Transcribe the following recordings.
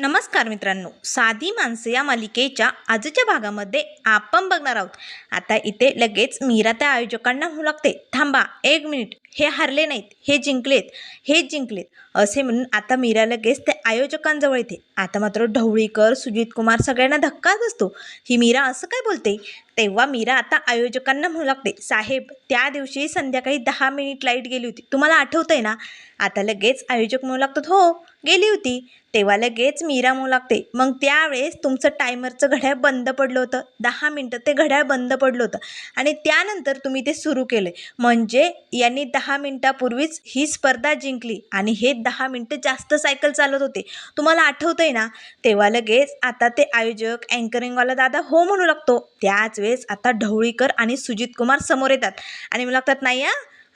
नमस्कार मित्रांनो. साधी माणसं या मालिकेच्या आजच्या भागामध्ये आपण बघणार आहोत. आता इथे लगेच मीरा त्या आयोजकांना होऊ लागते. थांबा एक मिनिट. हे हारले नाहीत हे जिंकलेत हे जिंकलेत असे म्हणून आता मीरा लगेच ते आयोजकांजवळ येते. आता मात्र ढवळीकर सुजित कुमार सगळ्यांना धक्का बसतो. ही मीरा असं काय बोलते? तेव्हा मीरा आता आयोजकांना म्हणू लागते साहेब त्या दिवशी संध्याकाळी दहा मिनिट लाइट गेली होती. तुम्हाला आठवतंय ना? आता लगेच आयोजक म्हणू लागतात हो गेली होती. तेव्हा लगेच मीरा म्हणू लागते मग त्यावेळेस तुमचं टायमरचं घड्याळ बंद पडलं होतं. दहा मिनटं ते घड्याळ बंद पडलं होतं. आणि त्यानंतर तुम्ही ते सुरू केलं म्हणजे यांनी दहा दहा मिनटापूर्वीच ही स्पर्धा जिंकली आणि हे दहा मिनटं जास्त सायकल चालत होते. तुम्हाला आठवतंय ना? तेव्हा लगेच आता ते आयोजक अँकरिंगवाला दादा हो म्हणू लागतो. त्याच वेळेस आता ढवळीकर आणि सुजित कुमार समोर येतात. आणि मला लागतात नाही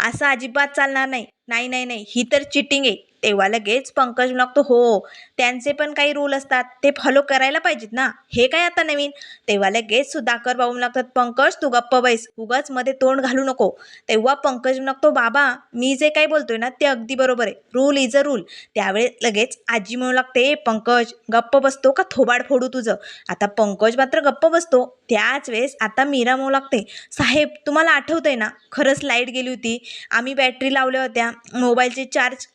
असं अजिबात चालणार नाही. नाही नाही नाही. ही तर चिटिंग आहे. तेव्हा लगेच पंकज लागतो हो त्यांचे पण काही रूल असतात ते फॉलो करायला पाहिजेत ना हे काय आता नवीन? तेव्हा लगेच सुधाकर बाबू लागतात पंकज तू गप्प बैस उगाच मध्ये तोंड घालू नको. तेव्हा पंकज म्हणतो बाबा मी जे काही बोलतोय ना ते अगदी बरोबर आहे. रूल इज अ रूल त्यावेळेस लगेच आजी म्हणू लागते पंकज गप्प बसतो का? थोबाड फोडू तुझं. आता पंकज मात्र गप्प बसतो. त्याच वेळेस आता मीरा म्हणू लागते साहेब तुम्हाला आठवतंय ना खरंच लाइट गेली होती. आम्ही बॅटरी लावल्या होत्या मोबाईलचे चार्ज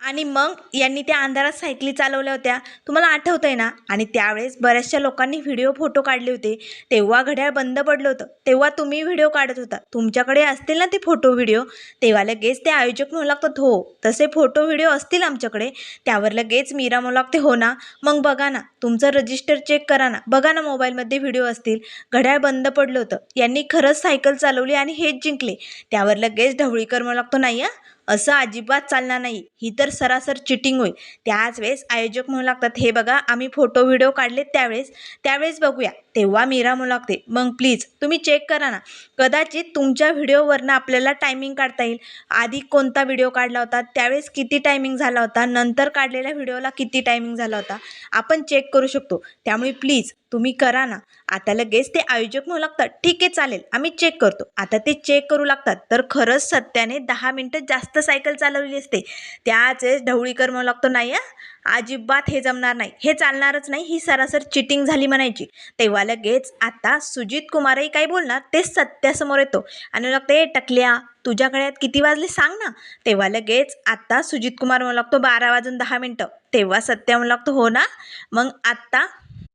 आणि मग यांनी त्या अंधारात सायकली चालवल्या होत्या. तुम्हाला आठवतं आहे ना? आणि त्यावेळेस बऱ्याचशा लोकांनी व्हिडिओ फोटो काढले होते. तेव्हा घड्याळ बंद पडलं होतं. तेव्हा तुम्ही व्हिडिओ काढत होता. तुमच्याकडे असतील ना ते फोटो व्हिडिओ? तेव्हा लगेच ते आयोजक म्हणू लागतात हो तसे फोटो व्हिडिओ असतील आमच्याकडे. त्यावर लगेच मीरा म्हणू लागते हो ना. मग बघा ना. तुमचं रजिस्टर चेक करा ना. बघा ना मोबाईलमध्ये व्हिडिओ असतील. घड्याळ बंद पडलं होतं. यांनी खरंच सायकल चालवली आणि हेच जिंकले. त्यावर लगेच ढवळीकर म्हणू लागतो नाही हां. असं अजिबात चालणार नाही. ही तर सरासर चिटिंग होईल त्याच वेळेस आयोजक म्हणू लागतात हे बघा आम्ही फोटो व्हिडिओ काढले त्यावेळेस त्यावेळेस बघूया. तेव्हा मीरा म्हणू लागते मग प्लीज तुम्ही चेक करा ना. कदाचित तुमच्या व्हिडिओवरनं आपल्याला टायमिंग काढता येईल. आधी कोणता व्हिडिओ काढला होता त्यावेळेस किती टायमिंग झाला होता नंतर काढलेल्या व्हिडिओला किती टायमिंग झाला होता आपण चेक करू शकतो. त्यामुळे प्लीज तुम्ही करा ना. आता लगेच ते आयोजक म्हणू लागतात ठीक आहे चालेल आम्ही चेक करतो. आता ते चेक करू लागतात. तर खरंच सत्याने दहा मिनटं जास्त सायकल चालवली असते. त्याच वेळेस ढवळीकर म्हणू लागतो नाही हा अजिबात हे जमणार नाही. हे चालणारच नाही ही सरासर चिटिंग झाली म्हणायची. तेव्हा लगेच आता सुजित कुमारही काय बोलणार ते सत्यासमोर येतो. आणि लागतं ए टकल्या तुझ्या घड्यात किती वाजले सांग ना. तेव्हा लगेच आता सुजित कुमार म्हणू लागतो बारा वाजून दहा मिनटं. तेव्हा सत्या म्हणू लागतो हो ना. मग आत्ता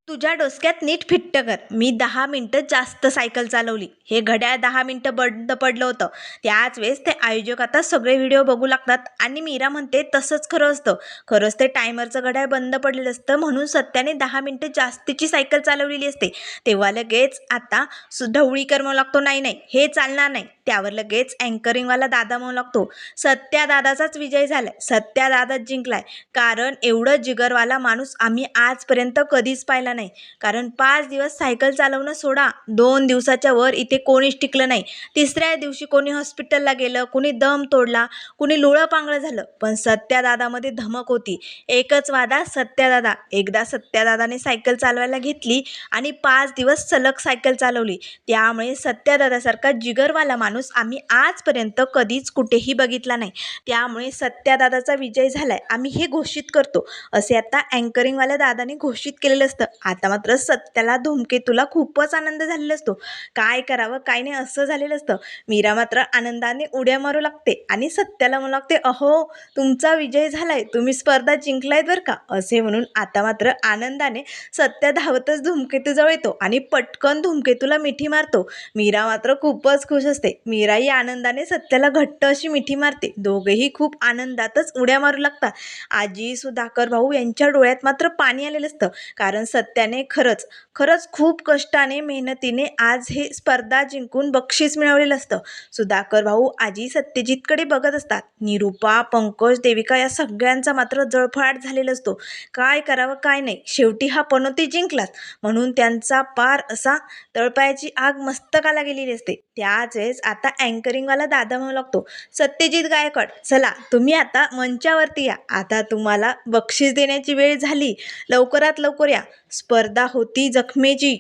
तुझ्या डोसक्यात नीट फिट्ट कर. मी दहा मिनटं जास्त सायकल चालवली. हे घड्याळ दहा मिनटं बंद पडलं होतं. त्याच वेळेस ते आयोजक आता सगळे व्हिडिओ बघू लागतात आणि मीरा म्हणते तसंच खरं असतं. खरंच ते टायमरचं घड्याळ बंद पडलेलं असतं म्हणून सत्याने दहा मिनटं जास्तीची सायकल चालवलेली असते. तेव्हा लगेच आता सु ढवळीकर म्हणू लागतो. नाही नाही हे चालणार नाही. त्यावर लगेच अँकरिंगवाला दादा म्हणू लागतो. सत्या दादाचाच विजय झालाय. सत्या दादाच जिंकलाय. कारण एवढं जिगरवाला माणूस आम्ही आजपर्यंत कधीच पाहिला नाही. कारण पाच दिवस सायकल चालवणं सोडा दोन दिवसाच्या वर इथे कोणीच टिकलं नाही. तिसऱ्या दिवशी कोणी हॉस्पिटलला गेलं कुणी दम तोडला कुणी लुळं पांगळं झालं. पण सत्यादादामध्ये धमक होती. एकच वादा सत्यादादा. एकदा सत्यादादाने सायकल चालवायला घेतली आणि पाच दिवस सलग सायकल चालवली. त्यामुळे सत्यादादासारखा जिगरवाला माणूस आम्ही आजपर्यंत कधीच कुठेही बघितला नाही. त्यामुळे सत्यादादाचा विजय झालाय. आम्ही हे घोषित करतो. असे आता अँकरिंगवाल्या दादाने घोषित केलेलं असतं. आता मात्र सत्याला धूमकेतूला खूपच आनंद झालेला असतो. काय करावं काय नाही असं झालेलं असतं. मीरा मात्र आनंदाने उड्या मारू लागते आणि सत्याला म्हणू लागते अहो तुमचा विजय झालाय तुम्ही स्पर्धा जिंकलायत बरं का? असे म्हणून आता मात्र आनंदाने सत्या धावतच धूमकेतूजवळ येतो आणि पटकन धूमकेतूला मिठी मारतो. मीरा मात्र खूपच खुश असते. मीराही आनंदाने सत्याला घट्ट अशी मिठी मारते. दोघेही खूप आनंदातच उड्या मारू लागतात. आजी सुधाकर भाऊ यांच्या डोळ्यात मात्र पाणी आलेलं असतं. कारण त्याने खरंच खरंच खूप कष्टाने मेहनतीने आज हे स्पर्धा जिंकून बक्षीस मिळवलेलं असतं. सुधाकर भाऊ आजी सत्यजितकडे बघत असतात. निरूपा पंकज देविका या सगळ्यांचा मात्र जळफळाट झालेला असतो. काय करावं काय नाही. शेवटी हा पनोती जिंकलाच. म्हणून त्यांचा पार असा तळपायाची आग मस्तकाला गेलेली असते. त्याच वेळेस आता अँकरिंगवाला दादा म्हणू लागतो. सत्यजित गायकवाड चला तुम्ही आता मंचावरती या. आता तुम्हाला बक्षीस देण्याची वेळ झाली. लवकरात लवकर या. स्पर्धा होती जखमेची.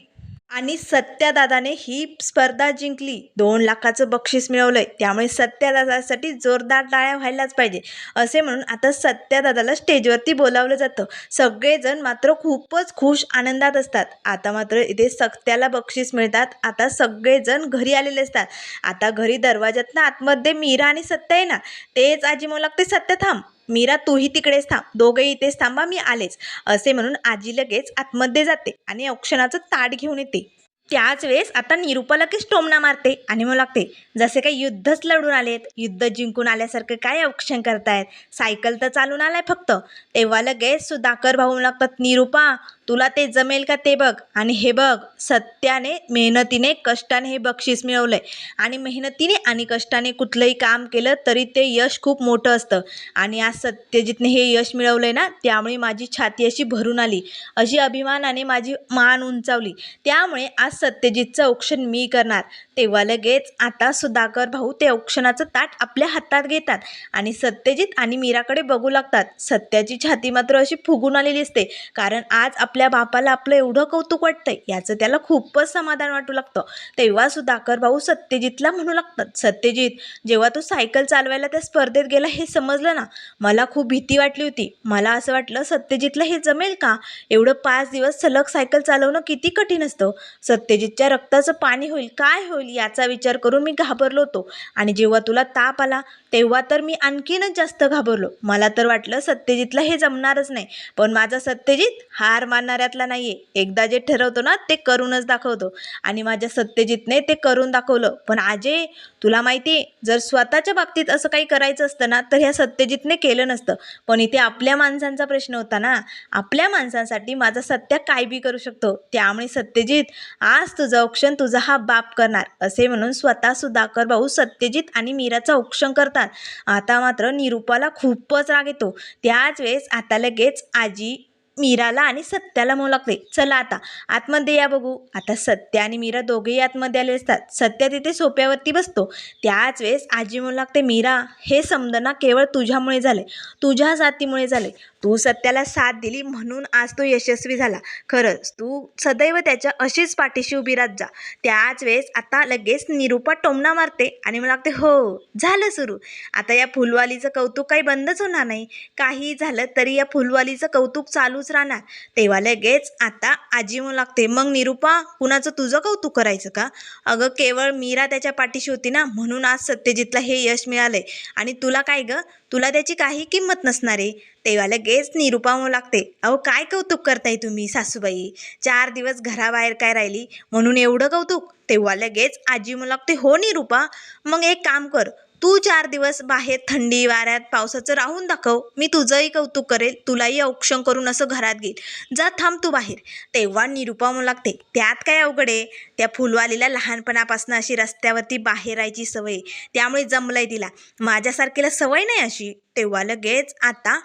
आणि सत्यादादाने ही स्पर्धा जिंकली. दोन लाखाचं बक्षीस मिळवलंय. त्यामुळे सत्यादादासाठी जोरदार टाळ्या व्हायलाच पाहिजे. असे म्हणून आता सत्यादादाला स्टेजवरती बोलावलं जातं. सगळेजण मात्र खूपच खुश आनंदात असतात. आता मात्र इथे सत्याला बक्षीस मिळतात. आता सगळेजण घरी आलेले असतात. आता घरी दरवाज्यातनं आतमध्ये मीरा आणि सत्या येणार. तेच आजी म्हणू लागते सत्य थांब. मीरा तूही तिकडेच थांब. दोघंही इथेच थांबा मी आलेच. असे म्हणून आजी लगेच आतमध्ये जाते आणि औक्षणाचं ताट घेऊन येते. त्याच वेळेस आता निरुपा लगेच टोमणा मारते आणि मग लागते जसे काही युद्धच लढून आलेत युद्ध जिंकून आल्यासारखं काय औक्षण करतायत? सायकल तर चालून आलाय फक्त. तेव्हा लगेच सुधाकर भाऊ लागतात निरुपा तुला ते जमेल का ते बघ. आणि हे बघ सत्याने मेहनतीने कष्टाने हे बक्षीस मिळवलंय. आणि मेहनतीने आणि कष्टाने कुठलंही काम केलं तरी ते यश खूप मोठं असतं. आणि आज सत्यजितने हे यश मिळवलंय ना त्यामुळे माझी छाती अशी भरून आली. अशी अभिमानाने माझी मान उंचावली. त्यामुळे आज सत्यजितचं औक्षण मी करणार. तेव्हा लगेच आता सुधाकर भाऊ ते औक्षणाचं ताट आपल्या हातात घेतात. आणि सत्यजित आणि मीराकडे बघू लागतात. सत्याची छाती मात्र अशी फुगून आलेली असते. कारण आज आपल्या बापाला आपलं एवढं कौतुक वाटतंय याचं त्याला खूपच समाधान वाटू लागतं. तेव्हा सुधाकर भाऊ सत्यजितला म्हणू लागतात सत्यजित जेव्हा तू सायकल चालवायला त्या स्पर्धेत गेला हे समजलं ना? मला खूप भीती वाटली होती. मला असं वाटलं सत्यजितला हे जमेल का? एवढं पाच दिवस सलग सायकल चालवणं किती कठीण असतं? सत्यजितच्या रक्ताचं पाणी होईल काय होईल याचा विचार करून मी घाबरलो होतो. आणि जेव्हा तुला ताप आला तेव्हा तर मी आणखीनच जास्त घाबरलो. मला तर वाटलं सत्यजितला हे जमणारच नाही. पण माझा सत्यजित हार मानणाऱ्यातला नाही आहे एकदा जे ठरवतो ना ते करूनच दाखवतो. आणि माझ्या सत्यजितने ते करून दाखवलं. पण आजे तुला माहिती आहे जर स्वतःच्या बाबतीत असं काही करायचं असतं ना तर ह्या सत्यजितने केलं नसतं. पण इथे आपल्या माणसांचा प्रश्न होता ना आपल्या माणसांसाठी माझा सत्या काय बी करू शकतो? त्यामुळे सत्यजित आज तुझं औक्षण तुझा हा बाप करणार. असे म्हणून स्वतः सुधाकर भाऊ सत्यजित आणि मीराचं औक्षण करतात. आता मात्र निरूपाला खूपच राग येतो. त्याच वेळेस आता लगेच आजी मीराला आणि सत्याला म्हणू लागते चला आता. आतमध्ये या बघू. आता सत्या आणि मीरा दोघेही आतमध्ये आले असतात. सत्या तिथे सोप्यावरती बसतो. त्याच वेळेस आजी म्हणू लागते मीरा हे समजना केवळ तुझ्यामुळे झाले तुझ्या जातीमुळे झाले तू सत्याला साथ दिली म्हणून आज तो यशस्वी झाला. खरंच तू सदैव त्याच्या अशीच पाठीशी उभी राहत जा. त्याच वेळेस आता लगेच निरूपा टोमणा मारते आणि मला लागते हो झालं सुरू. आता या फुलवालीचं कौतुक काही बंदच होणार नाही. काही झालं तरी या फुलवालीचं कौतुक चालूच राहणार. तेव्हा लगेच आता आजी म्हणू लागते मग निरूपा कुणाचं तुझं कौतुक करायचं का? अगं केवळ मीरा त्याच्या पाठीशी होती ना म्हणून आज सत्यजितला हे यश मिळालंय. आणि तुला काय गं? तुला त्याची काही किंमत नसणार आहे. तेव्हा लगेच निरूपा म्हणू लागते अहो काय कौतुक करताय तुम्ही सासूबाई? चार दिवस घराबाहेर काय राहिली? म्हणून एवढं कौतुक? तेव्हा लगेच आजी म्हणू लागते हो निरूपा मग एक काम कर. तू चार दिवस बाहेर थंडी वाऱ्यात पावसाचं राहून दाखव. मी तुझंही कौतुक करेल तुलाही औक्षण करून असं घरात घेईल. जा थांब तू बाहेर. तेव्हा निरुपा म्हणू लागते त्यात काय अवघड आहे? त्या फुलवालीला लहानपणापासून अशी रस्त्यावरती बाहेर राहायची सवय त्यामुळे जमलंय तिला. माझ्यासारखीला सवय नाही अशी. तेव्हा लगेच आता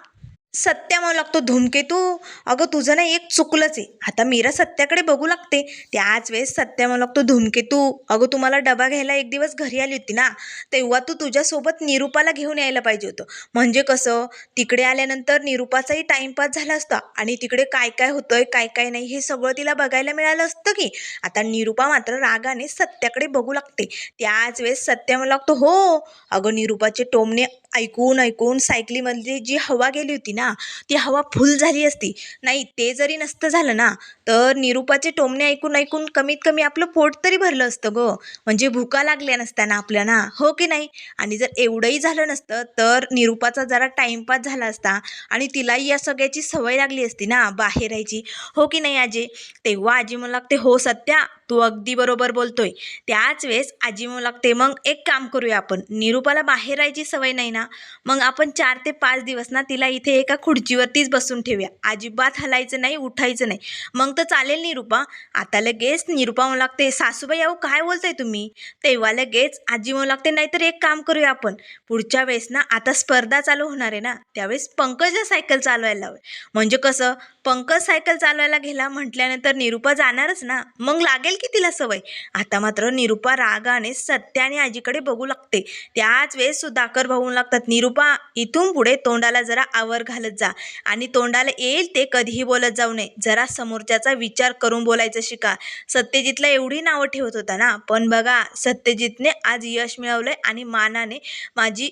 सत्या लागतो धूमकेतू अगं तुझं ना एक चुकलंच आहे. आता मीरा सत्याकडे बघू लागते. त्याच वेळेस सत्या मला लागतो धूमकेतू अगं तुम्हाला डबा घ्यायला एक दिवस घरी आली होती ना तेव्हा तू तुझ्यासोबत निरूपाला घेऊन यायला पाहिजे होतं. म्हणजे कसं तिकडे आल्यानंतर निरूपाचाही टाईमपास झाला असता आणि तिकडे काय काय होतंय काय काय नाही हे सगळं तिला बघायला मिळालं असतं की. आता निरूपा मात्र रागाने सत्याकडे बघू लागते. त्याच वेळेस सत्या मला लागतो. हो अगं निरूपाचे टोमणे ऐकून ऐकून सायकलीमधली जी हवा गेली होती ना ती हवा फुल झाली असती. नाही ते जरी नसतं झालं ना तर निरूपाचे टोमणे ऐकून ऐकून कमीत कमी आपलं पोट तरी भरलं असतं गं. म्हणजे भुका लागल्या नसत्या ना आपल्याला हो की नाही? आणि जर एवढंही झालं नसतं तर निरूपाचा जरा टाईमपास झाला असता आणि तिलाही या सगळ्याची सवय लागली असती ना बाहेर राहायची. हो की नाही आजी? तेव्हा आजी मला लागते हो सत्या तू अगदी बरोबर बोलतोय. त्याच वेळेस आजी मला लागते मग एक काम करूया आपण. निरूपाला बाहेर राहायची सवय नाही ना मग आपण चार ते पाच दिवस ना तिला इथे एका खुर्चीवरतीच बसून ठेवूया. अजिबात हलायचं नाही उठायचं नाही. मग तर चालेल निरूपा. आता लगेच निरूपा म्हणू लागते सासूबाई अहो काय बोलताय तुम्ही? तेव्हा लगेच आजी म्हणू लागते नाहीतर एक काम करूया आपण. पुढच्या वेळेस ना आता स्पर्धा चालू होणार आहे ना त्यावेळेस पंकजला सायकल चालवायला लावूया. म्हणजे कसं पंकज सायकल चालवायला गेला म्हटल्यानंतर निरुपा जाणारच ना? मग लागेल की तिला सवय? आता मात्र निरुपा रागाने सत्य आणि आजीकडे बघू लागते. त्याच वेळेस सुधाकर भाऊन लागतात निरुपा इथून पुढे तोंडाला जरा आवर घालत जा आणि तोंडाला येईल ते कधीही बोलत जाऊ नये. जरा समोरच्याचा विचार करून बोलायचं शिका. सत्यजितला एवढी नावं ठेवत होता ना? पण बघा सत्यजितने आज यश मिळवलंय आणि मानाने माझी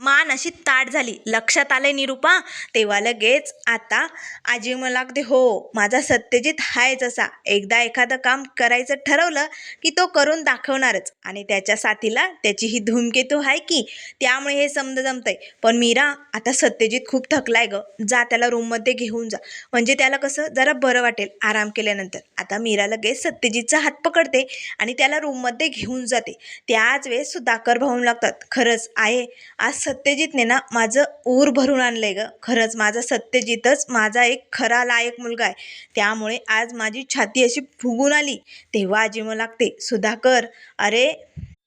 मान अशी ताट झाली. लक्षात आले निरुपा? तेव्हा लगेच आता आजी मला लागते हो माझा सत्यजित हायच असा. एकदा एखादं काम करायचं ठरवलं की तो करून दाखवणारच. आणि त्याच्या साथीला त्याची ही धूमकेतू आहे की त्यामुळे हे समज जमतंय. पण मीरा आता सत्यजित खूप थकलाय ग. जा त्याला रूममध्ये घेऊन जा. म्हणजे त्याला कसं जरा बरं वाटेल आराम केल्यानंतर. आता मीरा लगेच सत्यजितचा हात पकडते आणि त्याला रूममध्ये घेऊन जाते. त्याच वेळेस सुधाकर भाऊन लागतात. खरंच आहे. आज सत्यजितने ना माझं ऊर भरून आणलं आहे ग खरंच. माझा सत्यजितच माझा एक खरा लायक मुलगा आहे. त्यामुळे आज माझी छाती अशी फुगून आली. तेव्हा आजी मला लागते सुधाकर अरे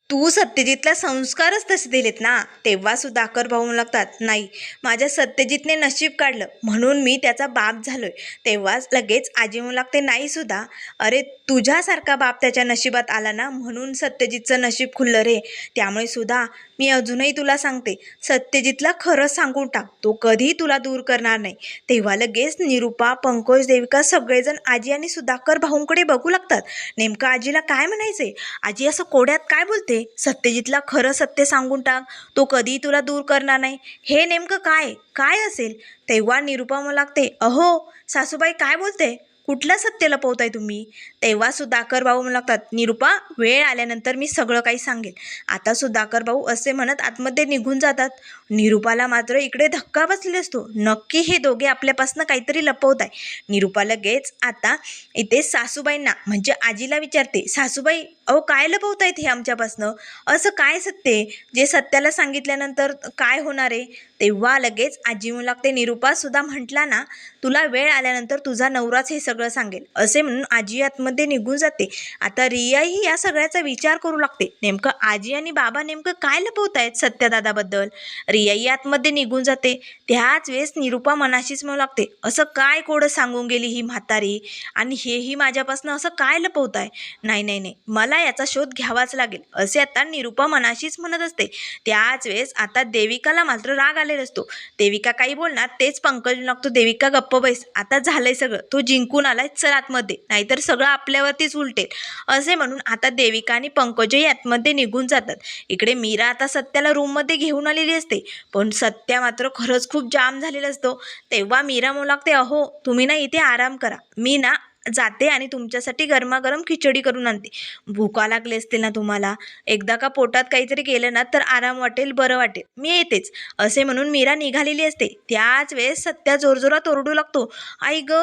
तू सत्यजितला संस्कारच तसे दिलेत ना? तेव्हा सुधाकर भाऊ लागतात नाही माझ्या सत्यजितने नशीब काढलं म्हणून मी त्याचा बाप झालोय. तेव्हाच लगेच आजी म्हणू लागते नाही सुद्धा अरे तुझ्यासारखा बाप त्याच्या नशिबात आला ना म्हणून सत्यजितचं नशीब खुललं रे. त्यामुळे सुद्धा मी अजूनही तुला सांगते सत्यजितला खरंच सांगून टाक तो कधीही तुला दूर करणार नाही. तेव्हा लगेच निरुपा पंकज देविका सगळेजण आजी आणि सुधाकर भाऊंकडे बघू लागतात. नेमकं आजीला काय म्हणायचंय? आजी असं कोड्यात काय बोलते? सत्यजितला खरं सत्य सांगून टाक. तो कधीही तुला दूर करणार नाही. हे नेमकं काय? काय असेल? तेव्हा निरुपा मला लागते अहो सासूबाई काय बोलते? कुठलं सत्य लपवताय तुम्ही? तेव्हा सुधाकर भाऊ म्हणू लागतात निरुपा वेळ आल्यानंतर मी सगळं काही सांगेल. आता सुधाकर भाऊ असे म्हणत आतमध्ये निघून जातात. निरुपाला मात्र इकडे धक्का बसलेला असतो. नक्की हे दोघे आपल्यापासून काहीतरी लपवत आहे निरुपा लगेच आता इथे सासूबाईंना म्हणजे आजीला विचारते सासूबाई अहो काय लपवतायत हे आमच्यापासनं? असं काय सत्य आहे? जे सत्याला सांगितल्यानंतर काय होणार आहे? तेव्हा लगेच आजी म्हणू लागते निरुपासुद्धा म्हटला ना तुला वेळ आल्यानंतर तुझा नवराच हे सगळं सांगेल. असे म्हणून आजी आतमध्ये निघून जाते. आता रियाही या सगळ्याचा विचार करू लागते. नेमकं आजी आणि बाबा नेमकं काय लपवत आहेत सत्यदादाबद्दल? रियाही आतमध्ये निघून जाते. त्याच वेळेस निरुपा मनाशीच म्हणू लागते असं काय कोडं सांगून गेली ही म्हातारी? आणि हेही माझ्यापासनं असं काय लपवत आहे नाही नाही नाही. मला याचा शोध घ्यावाच लागेल. असे आता निरुपा मनाशीच म्हणत असते. त्याच वेळेस आता देविकाला मात्र राग आलेला असतो. देविका काही बोलणार तेच पंकज लागतो देविका गप्प बैस. आता झालंय सगळं. तो जिंकून आलाय चल आतमध्ये. नाहीतर सगळं आपल्यावरतीच उलटेल. असे म्हणून आता देविका आणि पंकजही आतमध्ये निघून जातात. इकडे मीरा आता सत्याला रूममध्ये घेऊन आलेली असते. पण सत्या मात्र खरंच खूप जाम झालेला असतो. तेव्हा मीरा म्हणू लागते अहो तुम्ही ना इथे आराम करा. मी ना जाते आणि तुमच्यासाठी गरमागरम खिचडी करून आणते. भुका लागले असतील ना तुम्हाला? एकदा का पोटात काहीतरी गेलं ना तर आराम वाटेल बरं वाटेल. मी येतेच. असे म्हणून मीरा निघालेली असते. त्याच वेळेस सत्या जोरजोरात ओरडू लागतो. आई ग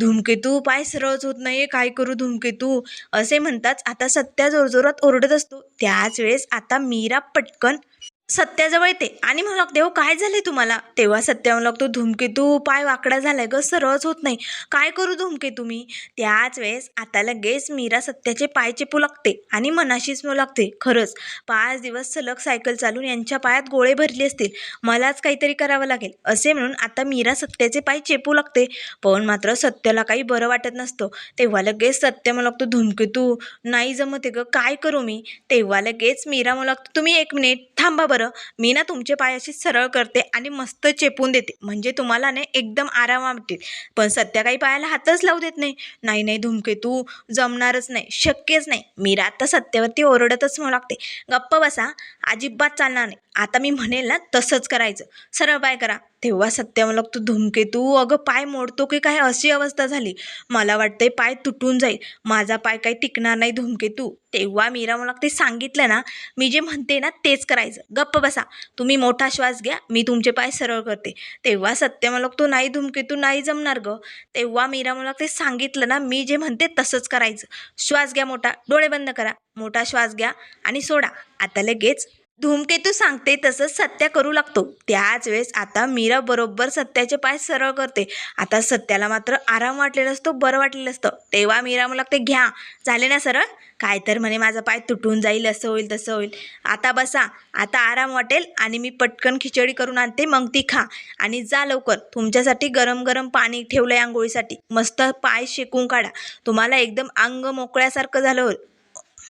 धूमकेतू पाय सरळच होत नाही काय करू धूमकेतू? असे म्हणताच आता सत्या जोरजोरात ओरडत असतो. त्याच वेळेस आता मीरा पटकन सत्याजवळ येते. आणि म्हणू लागते हो काय झाले तुम्हाला? तेव्हा सत्या म्हणू लागतो धूमकेतू पाय वाकडा झालाय ग सरळच होत नाही. काय करू धूमकेतू मी? त्याच वेळेस आता लगेच मीरा सत्याचे पाय चेपू लागते आणि मनाशीच म्हणू लागते. खरंच पाच दिवस सलग सायकल चालून यांच्या पायात गोळे भरले असतील. मलाच काहीतरी करावं लागेल असे म्हणून आता मीरा सत्याचे पाय चेपू लागते. पण मात्र सत्याला काही बरं वाटत नसतं. तेव्हा लगेच सत्य म्हणू लागतो धूमकेतू नाही जमते ग काय करू मी? तेव्हा लगेच मीरा म्हणू लागतो तुम्ही एक मिनिट थांबा बरं. बरं मी ना तुमचे पाय असे सरळ करते आणि मस्त चेपून देते. म्हणजे तुम्हाला ना एकदम आराम वाटेल पण सध्या काही पायाला हातच लावू देत नाही. नाही नाही धुमकेतू जमणारच नाही. शक्यच नाही. मी आता सत्यावरती ओरडतच म्हणू लागते. गप्प बसा. अजिबात चालणार नाही. आता मी म्हणेल ना तसंच करायचं. सरळ पाय करा. तेव्हा सत्या मला तू धुमकेतू अगं पाय मोडतो की काय? अशी अवस्था झाली. मला वाटतंय पाय तुटून जाईल. माझा पाय काही टिकणार नाही धुमकेतू तेव्हा मीरा मला ते सांगितलं ना मी जे म्हणते ना तेच करायचं. गप्प बसा. तुम्ही मोठा श्वास घ्या. मी तुमचे पाय सरळ करते. तेव्हा सत्य मला तो नाही धुमकेतू नाही जमणार ग. तेव्हा मीरा मला ते सांगितलं ना मी जे म्हणते तसंच करायचं. श्वास घ्या मोठा. डोळे बंद करा. मोठा श्वास घ्या आणि सोडा. आता लगेच धूमकेतू सांगते तसंच सत्या करू लागतो. त्याच वेळेस आता मीरा बरोबर सत्याचे पाय सरळ करते. आता सत्याला मात्र आराम वाटलेला असतो बरं वाटलेलं असतं. तेव्हा मीरा मला लागते घ्या झाले ना सरळ? काय तर म्हणे माझा पाय तुटून जाईल असं होईल तसं होईल. आता बसा आता आराम वाटेल आणि मी पटकन खिचडी करून आणते मग ती खा. आणि जा लवकर तुमच्यासाठी गरम गरम पाणी ठेवलं आहे आंघोळीसाठी. मस्त पाय शेकून काढा. तुम्हाला एकदम अंग मोकळ्यासारखं झालं होईल.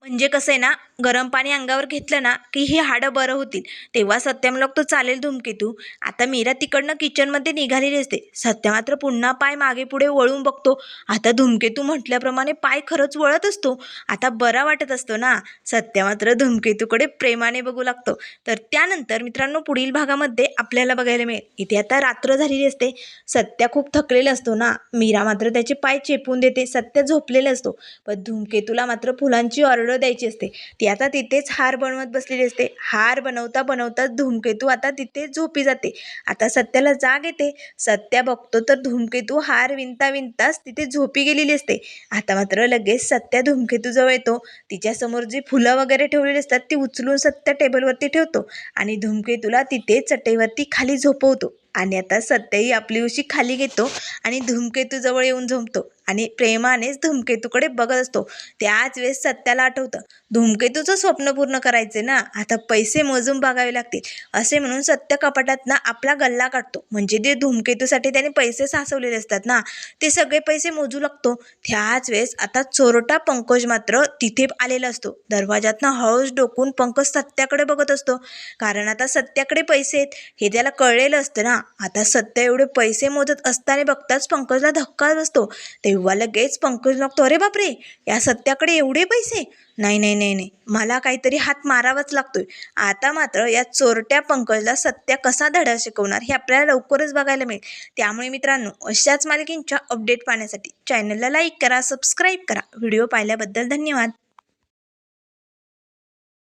म्हणजे कसं आहे ना गरम पाणी अंगावर घेतलं ना की ही हाडं बरं होतील. तेव्हा सत्यम लोक तो चालेल धुमकेतू आता मीरा तिकडनं किचनमध्ये निघालेली असते. सत्य मात्र पुन्हा पाय मागे पुढे वळून बघतो. आता धुमकेतू म्हटल्याप्रमाणे पाय खरंच वळत असतो. आता बरा वाटत असतो ना? सत्य मात्र धूमकेतूकडे प्रेमाने बघू लागतो. तर त्यानंतर मित्रांनो पुढील भागामध्ये आपल्याला बघायला मिळेल. इथे आता रात्र झालेली असते. सत्या खूप थकलेला असतो ना? मीरा मात्र त्याचे पाय चेपून देते. सत्य झोपलेला असतो. पण धूमकेतूला मात्र फुलांची ऑर्डर द्यायची असते. ती आता तिथेच हार बनवत बसलेली असते. हार बनवता बनवता धूमकेतू आता तिथे झोपी जाते. आता सत्याला जाग येते. सत्या बघतो तर धूमकेतू हार विणता विणताच तिथे झोपी गेलेली असते. आता मात्र लगेच सत्या धूमकेतूजवळ येतो. तिच्यासमोर जी फुलं वगैरे ठेवलेली असतात ती उचलून सत्या टेबलवरती ठेवतो आणि धूमकेतूला तिथे चटईवरती खाली झोपवतो. आणि आता सत्याही आपली उशी खाली घेतो आणि धूमकेतूजवळ येऊन झोपतो. आणि प्रेमानेच धूमकेतूकडे बघत असतो. त्याच वेळेस सत्याला आठवतं धूमकेतूचं स्वप्न पूर्ण करायचे ना आता पैसे मोजून बघावे लागतील. असे म्हणून सत्य कपाटात ना आपला गल्ला काढतो. म्हणजे जे धूमकेतूसाठी त्याने पैसे साचवलेले असतात ना ते सगळे पैसे मोजू लागतो. त्याच वेळेस आता चोरटा पंकज मात्र तिथे आलेला असतो. दरवाजातनं हळूच डोकून पंकज सत्याकडे बघत असतो. कारण आता सत्याकडे पैसे आहेत हे त्याला कळलेलं असतं ना. आता सत्य एवढे पैसे मोजत असताना बघताच पंकजला धक्का बसतो. तेव्हा लगेच पंकज लागतो अरे बापरे या सत्याकडे एवढे पैसे? नाही नाही नाही नाही मला काहीतरी हात मारावाच लागतोय. आता मात्र या चोरट्या पंकजला सत्या कसा धडा शिकवणार हे आपल्याला लवकरच बघायला मिळेल. त्यामुळे मित्रांनो अशाच मालकींच्या अपडेट पाहण्यासाठी चॅनलला लाईक करा सबस्क्राईब करा. व्हिडिओ पाहिल्याबद्दल धन्यवाद.